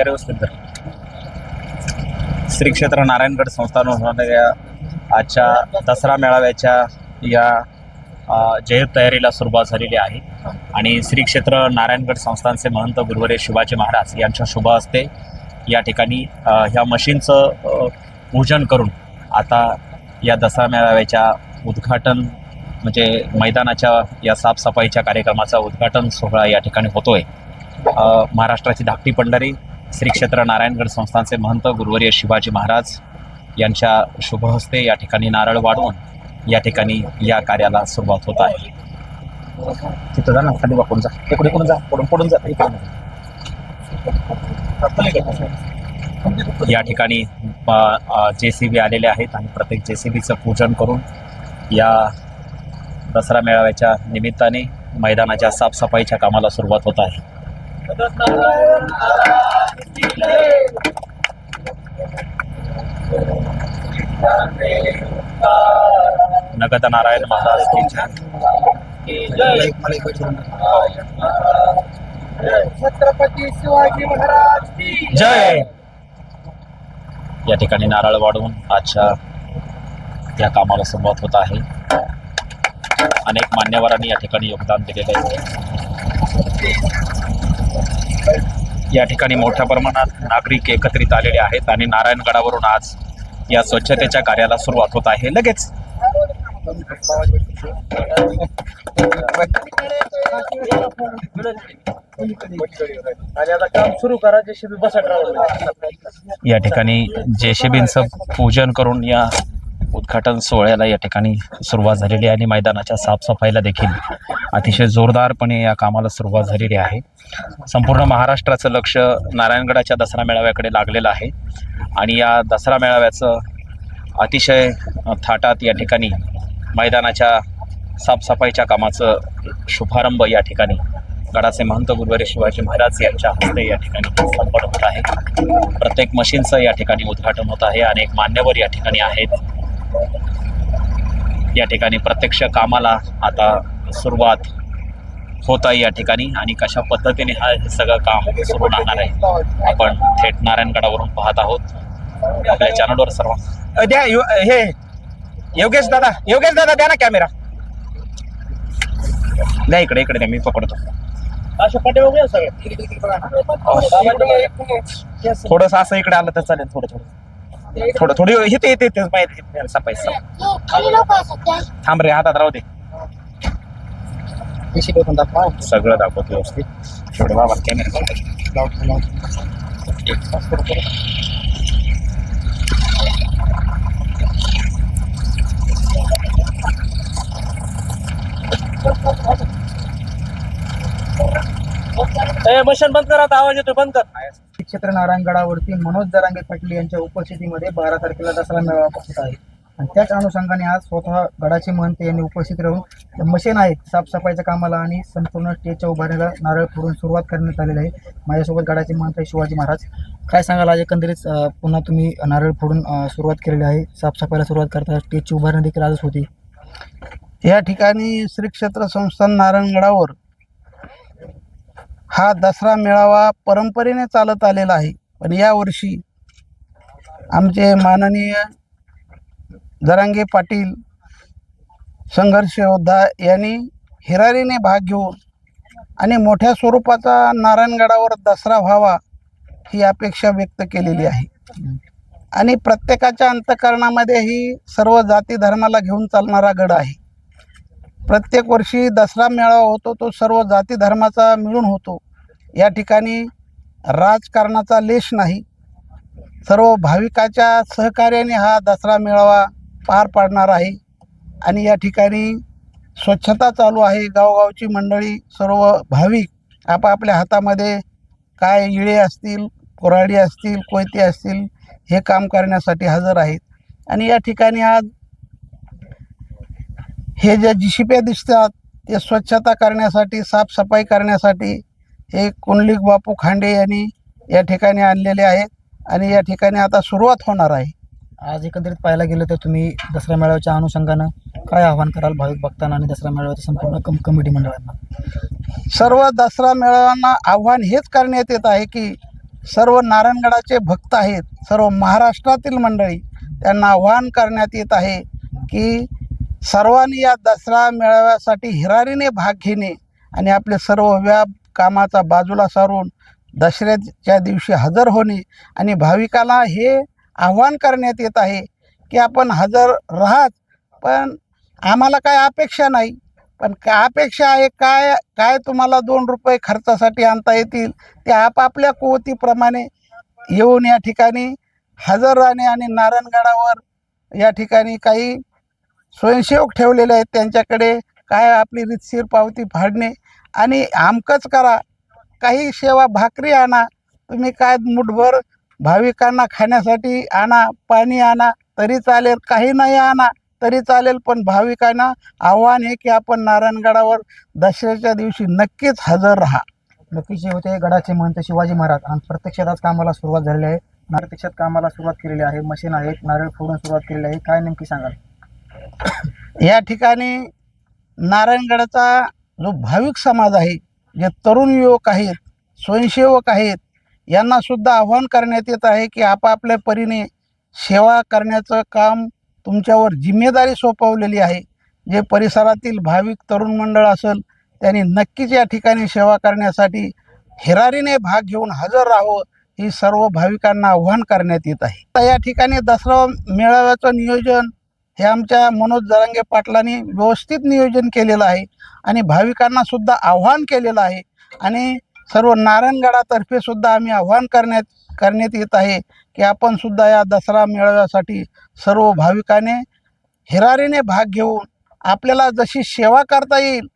कॅमेरे व्यवस्थित धर. श्री क्षेत्र नारायणगड संस्थान होणाऱ्या आजच्या दसरा मेळाव्याच्या या अ, तयारीला सुरुवात झालेली आहे आणि श्री क्षेत्र नारायणगड संस्थानचे महंत गुरुवरे शिवाजी महाराज यांच्या शुभ हस्ते या ठिकाणी ह्या मशीनचं पूजन करून आता या दसरा मेळाव्याच्या उद्घाटन म्हणजे मैदानाच्या या साफसफाईच्या कार्यक्रमाचा उद्घाटन सोहळा या ठिकाणी होतोय महाराष्ट्राची धाकटी पंढरी श्री क्षेत्र नारायणगड संस्थानचे महंत गुरुवर्य शिवाजी महाराज यांच्या शुभहस्ते या ठिकाणी नारळ वाढवून या ठिकाणी या कार्याला सुरुवात होत आहे. तिथं जा ना खाली वापरून जा. इकडे इकडून जा पडून पडून जा या ठिकाणी जे सी बी आलेले आहेत आणि प्रत्येक जे सी बीचं पूजन करून या दसरा मेळाव्याच्या निमित्ताने मैदानाच्या साफसफाईच्या कामाला सुरुवात होत आहे. नगद नारायण महाराज की जय। छत्रपती शिवाजी महाराज की जय। या ठिकाणी नारळ वाढवून आजच्या या कामाला सुरुवात होत आहे. अनेक मान्यवरांनी या ठिकाणी योगदान दिलेलं आहे. या ठिकाणी मोठ्या प्रमाणात नागरिक एकत्रित आलेले आहेत आणि नारायणगडावरून आज या स्वच्छतेच्या कार्याला सुरुवात होत आहे. लगेच. या ठिकाणी जेसीबींचं पूजन करून या उद्घाटन सोहळ्याला या ठिकाणी सुरुवात झालेली आहे आणि मैदानाच्या साफसफाईला देखील अतिशय जोरदारपणे या कामाला सुरुवात झालेली आहे. संपूर्ण महाराष्ट्राचं लक्ष नारायणगडाच्या दसरा मेळाव्याकडे लागलेलं आहे आणि या दसरा मेळाव्याचं अतिशय थाटात या ठिकाणी मैदानाच्या साफसफाईच्या कामाचं शुभारंभ या ठिकाणी गडाचे महंत गुरुवारी शिवाजी महाराज यांच्या हस्ते या ठिकाणी संपन्न होत आहे. प्रत्येक मशीनचं या ठिकाणी उद्घाटन होत आहे. अनेक मान्यवर या ठिकाणी आहेत. या ठिकाणी प्रत्यक्ष कामाला आता सुरुवात होत आहे या ठिकाणी आणि कशा पद्धतीने हा हे सगळं काम सुरू राहणार आहे आपण थेट नारायणगडावरून पाहत आहोत. आपल्या चॅनलवर सर्व. द्या यो- हे योगेश दादा योगेश दादा द्या ना कॅमेरा द्या इकडे इकडे द्या मी पकडतो. अशा पाठी बघूया सगळे. थोडंसं असं इकडे आलं तर चालेल थोडं थोडं. थोडं थोडी येते येते येते माहिती काय थांब रे हातात राहू दे. सगळं दाखवतो व्यवस्थित. शेवटे बाबा कॅमेरा मशीन बंद करा आता आवाज येतो बंद कर. क्षेत्र नारायणगडावरती मनोज जरांगे पाटील यांच्या उपस्थितीमध्ये बारा तारखेला दसरा मेळावा होत आहे. आणि त्याच अनुषंगाने आज स्वतः गडाचे महंत यांनी उपस्थित राहून मशीन आहेत साफसफाईच्या कामाला आणि संपूर्ण स्टेजच्या उभारणीला नारळ फोडून सुरुवात करण्यात आलेली आहे. माझ्यासोबत गडाचे महंत आहे शिवाजी महाराज. काय सांगाल? आज एकंदरीत पुन्हा तुम्ही नारळ फोडून सुरुवात केलेली आहे. साफसफाईला सुरुवात करता स्टेजची उभारणी देखील आजच होती. या ठिकाणी श्री क्षेत्र संस्थान नारायणगडावर हा दसरा मेळावा परंपरेने चालत आलेला आहे. पण यावर्षी आमचे माननीय जरांगे पाटील संघर्ष योद्धा यांनी हिरारीने भाग घेऊन आणि मोठ्या स्वरूपाचा नारायणगडावर दसरा व्हावा ही अपेक्षा व्यक्त केलेली आहे. आणि प्रत्येकाच्या अंतकरणामध्ये ही सर्व जाती धर्माला घेऊन चालणारा गड आहे. प्रत्येक वर्षी दसरा मेळावा होतो तो सर्व जाती धर्माचा मिळून होतो. या ठिकाणी राजकारणाचा लेश नाही. सर्व भाविकाच्या सहकार्याने हा दसरा मेळावा पार पाडणार आहे. आणि या ठिकाणी स्वच्छता चालू आहे. गावगावची मंडळी सर्व भाविक आपापल्या हातामध्ये काय इळे असतील कोराडी असतील कोयते असतील हे काम करण्यासाठी हजर आहेत. आणि या ठिकाणी आज हे ज्या जिशिप्या दिसतात ते स्वच्छता करण्यासाठी साफसफाई करण्यासाठी हे कुंडलिक बापू खांडे यांनी या ठिकाणी आणलेले आहेत आणि या ठिकाणी आता सुरुवात होणार आहे. आज एकंदरीत पाहायला गेलं तर तुम्ही दसरा मेळाव्याच्या अनुषंगानं काय आव्हान कराल भाविक भक्तांना आणि दसरा मेळाव्याच्या संपूर्ण कम कमिटी मंडळांना? सर्व दसरा मेळाव्यांना आव्हान हेच करण्यात येत आहे की सर्व नारायणगडाचे भक्त आहेत सर्व महाराष्ट्रातील मंडळी त्यांना आव्हान करण्यात येत आहे की सर्वांनी या दसरा मेळाव्यासाठी हिरारीने भाग घेणे आणि आपले सर्व व्याप कामाचा बाजूला सारून दसऱ्याच्या दिवशी हजर होणे आणि भाविकाला हे आव्हान करण्यात येत आहे की आपण हजर राहाच पण आम्हाला काय अपेक्षा नाही. पण काय अपेक्षा आहे काय काय तुम्हाला दोन रुपये खर्चासाठी आणता येतील ते आपापल्या कुवतीप्रमाणे येऊन या ठिकाणी हजर राहणे आणि नारायणगडावर या ठिकाणी काही स्वयंसेवक ठेवलेले आहेत त्यांच्याकडे. काय आपली रितशीर पावती फाडणे? आणि आमकच करा. काही सेवा भाकरी आणा. तुम्ही काय मुठभर भाविकांना खाण्यासाठी आणा पाणी आणा तरी चालेल. काही नाही आणा तरी चालेल. पण भाविकांना आव्हान आहे की आपण नारायणगडावर दसऱ्याच्या दिवशी नक्कीच हजर राहा. नक्कीच जे होते गडाचे महंत शिवाजी महाराज आणि प्रत्यक्षात आज कामाला सुरुवात झालेली आहे. प्रत्यक्षात कामाला सुरुवात केलेली आहे. मशीन आहेत नारळ फोडून सुरुवात केलेली आहे. काय नेमकी सांगाल? या ठिकाणी नारायणगडाचा जो भाविक समाज आहे जे तरुण युवक आहेत स्वयंसेवक आहेत यांनासुद्धा आव्हान करण्यात येत आहे की आपापल्या परीने सेवा करण्याचं काम तुमच्यावर जिम्मेदारी सोपवलेली आहे. जे परिसरातील भाविक तरुण मंडळ असेल त्यांनी नक्कीच या ठिकाणी सेवा करण्यासाठी हिरारीने भाग घेऊन हजर राहावं ही सर्व भाविकांना आव्हान करण्यात येत आहे. तर या ठिकाणी दसरा मेळाव्याचं नियोजन हे आमच्या मनोज जरांगे पाटलांनी व्यवस्थित नियोजन केलेलं आहे आणि भाविकांना सुद्धा आव्हान केलेलं आहे. आणि सर्व नारायणगडातर्फे सुद्धा आम्ही आव्हान करण्यात करण्यात येत आहे की आपण सुद्धा या दसरा मेळाव्यासाठी सर्व भाविकाने हिरारीने भाग घेऊन आपल्याला जशी सेवा करता येईल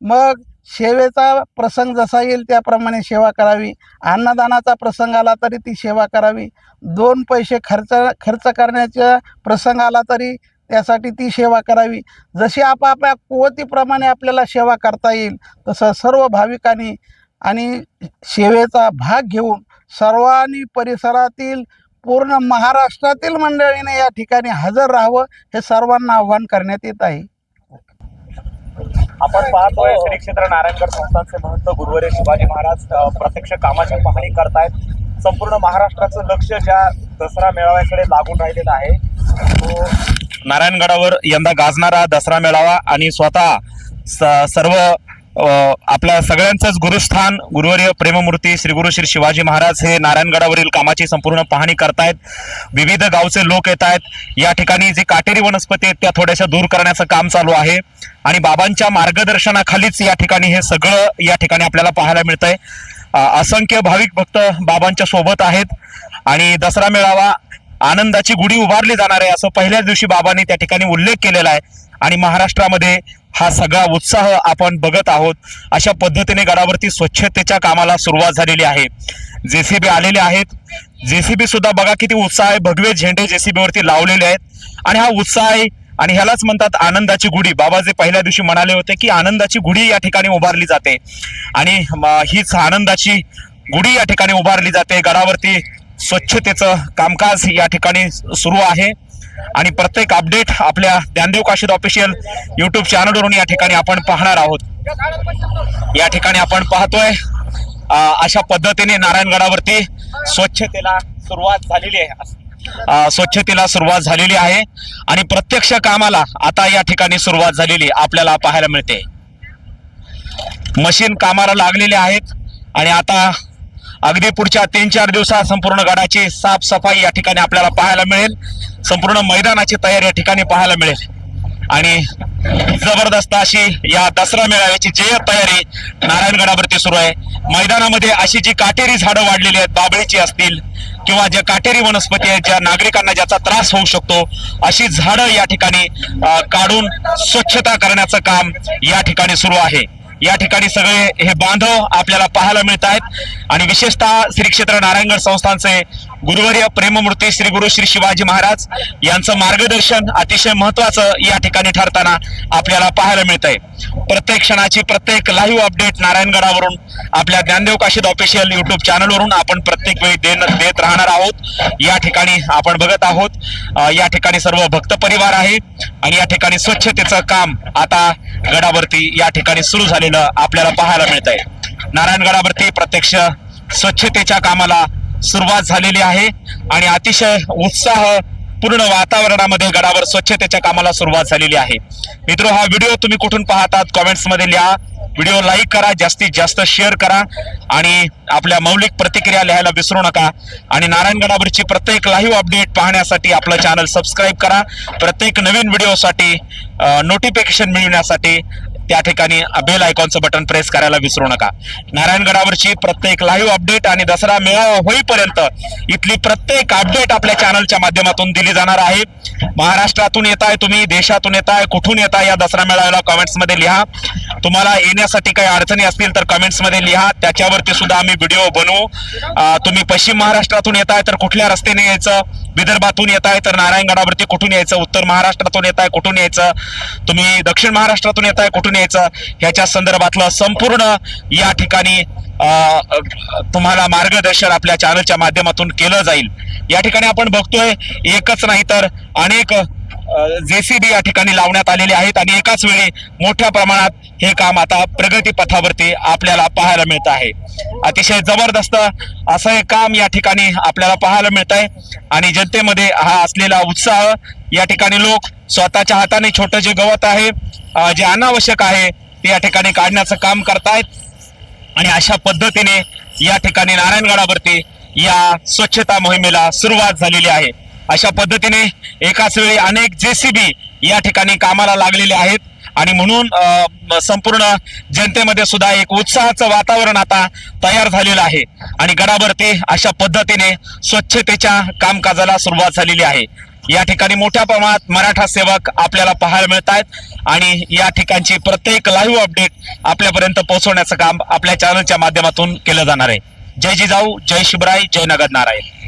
मग सेवेचा प्रसंग जसा येईल त्याप्रमाणे सेवा करावी. अन्नदानाचा प्रसंग आला तरी ती सेवा करावी. दोन पैसे खर्च खर्च करण्याचा प्रसंग आला तरी त्यासाठी ती सेवा करावी. जशी आपापल्या कुवतीप्रमाणे आपल्याला सेवा करता येईल तसं सर्व भाविकांनी आणि सेवेचा भाग घेऊन सर्वांनी परिसरातील पूर्ण महाराष्ट्रातील मंडळीने या ठिकाणी हजर राहावं हे सर्वांना आव्हान करण्यात येत आहे. आपण पाहतोय श्री क्षेत्र नारायणगड संस्थानचे महंत गुरुवारी शिवाजी महाराज प्रत्यक्ष कामाची पाहणी करतायत. संपूर्ण महाराष्ट्राचं लक्ष ज्या दसरा मेळाव्याकडे लागून राहिलेलं आहे तो नारायणगडावर यंदा गाजणारा दसरा मेळावा आणि स्वतः स- सर्व आपल्या सगळ्यांचंच गुरुस्थान गुरुवर्य प्रेममूर्ती श्री गुरु श्री शिवाजी महाराज हे नारायणगडावरील कामाची संपूर्ण पाहणी करतायत. विविध गावचे लोक येत आहेत या ठिकाणी जी काटेरी वनस्पती आहेत त्या थोड्याशा दूर करण्याचं काम चालू आहे. आणि बाबांच्या मार्गदर्शनाखालीच या ठिकाणी हे सगळं या ठिकाणी आपल्याला पाहायला मिळतंय. आहे असंख्य भाविक भक्त बाबांच्या सोबत आहेत. आणि दसरा मेळावा आनंदाची गुढी उभारली जाणार आहे असं पहिल्याच दिवशी बाबांनी त्या ठिकाणी उल्लेख केलेला आहे. आणि महाराष्ट्रामध्ये हा सगळा उत्साह आपण बघत आहोत. अशा पद्धतीने गडावरती स्वच्छतेच्या कामाला सुरुवात झालेली आहे. जेसीबी आलेले आहेत. जेसीबी सुद्धा बघा किती उत्साह आहे भगवे झेंडे जे सी बीवरती लावलेले आहेत. आणि हा उत्साह आहे. आणि ह्यालाच म्हणतात आनंदाची गुढी. बाबा जे पहिल्या दिवशी म्हणाले होते की आनंदाची गुढी या ठिकाणी उभारली जाते. आणि हीच आनंदाची गुढी या ठिकाणी उभारली जाते. गडावरती स्वच्छतेचं कामकाज या ठिकाणी सुरू आहे. आणि प्रत्येक अपडेट आपल्या ज्ञानदेव काशीद ऑफिशियल युट्यूब चॅनलवरून या ठिकाणी आपण पाहणार आहोत. या ठिकाणी आपण पाहतोय अशा पद्धतीने नारायणगडावरती स्वच्छतेला सुरुवात झालेली आहे. स्वच्छतेला सुरुवात झालेली आहे. आणि प्रत्यक्ष कामाला आता या ठिकाणी सुरुवात झालेली आपल्याला पाहायला मिळते. मशीन कामाला लागलेले आहेत. आणि आता अगदी पुढच्या तीन चार दिवसात संपूर्ण गडाची साफसफाई या ठिकाणी आपल्याला पाहायला मिळेल. संपूर्ण मैदानाची तयारी या ठिकाणी पाहायला मिळेल. आणि जबरदस्त अशी या दसरा मेळाव्याची जय तयारी नारायणगडावरती सुरू आहे. मैदानामध्ये अशी जी काटेरी झाडं वाढलेली आहेत बाबळीची असतील किंवा ज्या काटेरी वनस्पती आहेत ज्या नागरिकांना ज्याचा त्रास होऊ शकतो अशी झाडं या ठिकाणी काढून स्वच्छता करण्याचं काम या ठिकाणी सुरू आहे. या ठिकाणी सगळे हे बांधव आपल्याला पाहायला मिळत आहेत आणि विशेषतः श्री क्षेत्र नारायणगड संस्थानचे गुरुवर्य प्रेममूर्ती श्री गुरु श्री शिवाजी महाराज यांचं मार्गदर्शन अतिशय महत्वाचं या ठिकाणी ठरताना आपल्याला पाहायला मिळत आहे प्रत्येक क्षणाची प्रत्येक लाईव्ह अपडेट नारायणगडावरून आपल्या ज्ञानदेव काशीद ऑफिशियल युट्यूब चॅनलवरून आपण प्रत्येक वेळी देन देत राहणार आहोत. या ठिकाणी आपण बघत आहोत. या ठिकाणी सर्व भक्त परिवार आहे आणि या ठिकाणी स्वच्छतेचं काम आता गडावरती या ठिकाणी सुरू झालेलं आपल्याला पाहायला मिळत आहे नारायणगडावरती प्रत्यक्ष स्वच्छतेच्या कामाला सुरुवात झालेली आहे आणि अतिशय उत्साह पूर्ण वातावरणामध्ये गडावर स्वच्छतेच्या कामाला सुरुवात झालेली आहे. मित्र हा व्हिडिओ तुम्ही कुठून पाहतात कॉमेंट्समध्ये लिहा. व्हिडिओ लाईक करा जास्तीत जास्त शेअर करा आणि आपल्या मौलिक प्रतिक्रिया लिहायला विसरू नका. आणि नारायणगडावरची प्रत्येक लाईव्ह अपडेट पाहण्यासाठी आपलं चॅनल सबस्क्राईब करा. प्रत्येक नवीन व्हिडिओसाठी नोटिफिकेशन मिळवण्यासाठी त्या ठिकाणी बेल आयकॉनचं बटन प्रेस करायला विसरू नका. नारायणगडावरची प्रत्येक लाईव्ह अपडेट आणि दसरा मेळावा होईपर्यंत इथली प्रत्येक अपडेट आपल्या चॅनलच्या माध्यमातून दिली जाणार आहे. महाराष्ट्रातून येताय तुम्ही देशातून येताय कुठून येताय या दसरा मेळाव्याला कमेंट्समध्ये लिहा. तुम्हाला येण्यासाठी काही अडचणी असतील तर कमेंट्समध्ये लिहा. त्याच्यावरती सुद्धा आम्ही व्हिडिओ बनवू. तुम्ही पश्चिम महाराष्ट्रातून येताय तर कुठल्या रस्त्याने यायचं? विदर्भातून येत आहे तर नारायणगडावरती कुठून यायचं? उत्तर महाराष्ट्रातून येत आहे कुठून यायचं? तुम्ही दक्षिण महाराष्ट्रातून येत आहे कुठून यायचं? ह्याच्या संदर्भातलं संपूर्ण या ठिकाणी तुम्हाला मार्गदर्शन आपल्या चॅनलच्या माध्यमातून केलं जाईल. या ठिकाणी आपण बघतोय एकच नाही तर अनेक जेसीबी या ठिकाणी लावण्यात आलेले आहेत आणि एकाच वेळी मोठ्या प्रमाणात हे काम आता प्रगतीपथावरती आपल्याला पाहायला मिळत आहे. अतिशय जबरदस्त असं हे काम या ठिकाणी आपल्याला पाहायला मिळत आहे आणि जनतेमध्ये हा असलेला उत्साह या ठिकाणी लोक स्वतःच्या हाताने छोटं जे गवत आहे जे अनावश्यक आहे ते या ठिकाणी काढण्याचं काम करतायत आणि अशा पद्धतीने या ठिकाणी नारायणगडावरती या स्वच्छता मोहिमेला सुरुवात झालेली आहे. अशा पद्धतीने एकाच वेळी अनेक जेसीबी या ठिकाणी कामाला लागलेले आहेत. आणि म्हणून संपूर्ण जनतेमध्ये सुद्धा एक उत्साहाचं वातावरण आता तयार झालेलं आहे. आणि गडावरती अशा पद्धतीने स्वच्छतेच्या कामकाजाला सुरुवात झालेली आहे. या ठिकाणी मोठ्या प्रमाणात मराठा सेवक आपल्याला पाहायला मिळत आहेत आणि या ठिकाणची प्रत्येक लाईव्ह अपडेट आपल्यापर्यंत पोहोचवण्याचं काम आपल्या चॅनलच्या माध्यमातून केलं जाणार आहे. जय जिजाऊ जय शिवराय जय नगद नारायण